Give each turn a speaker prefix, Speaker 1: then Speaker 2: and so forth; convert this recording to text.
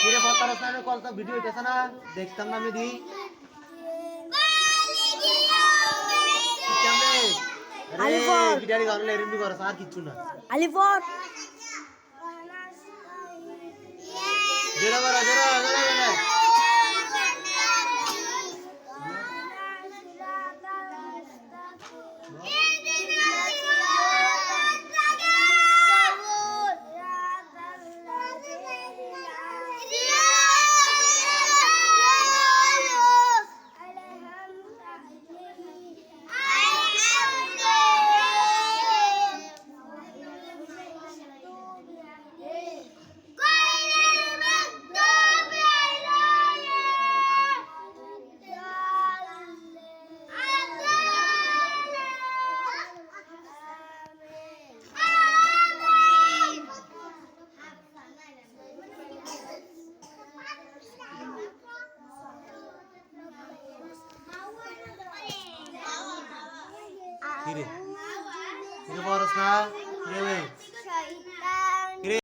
Speaker 1: কিরে বলতারস না কল তো ভিডিও হইতেছে না। দেখতাম না আমি দি। আরে কিচ্ছু না।
Speaker 2: আলিফর।
Speaker 1: জোরে কিরে? কিরে বলস না? কিরে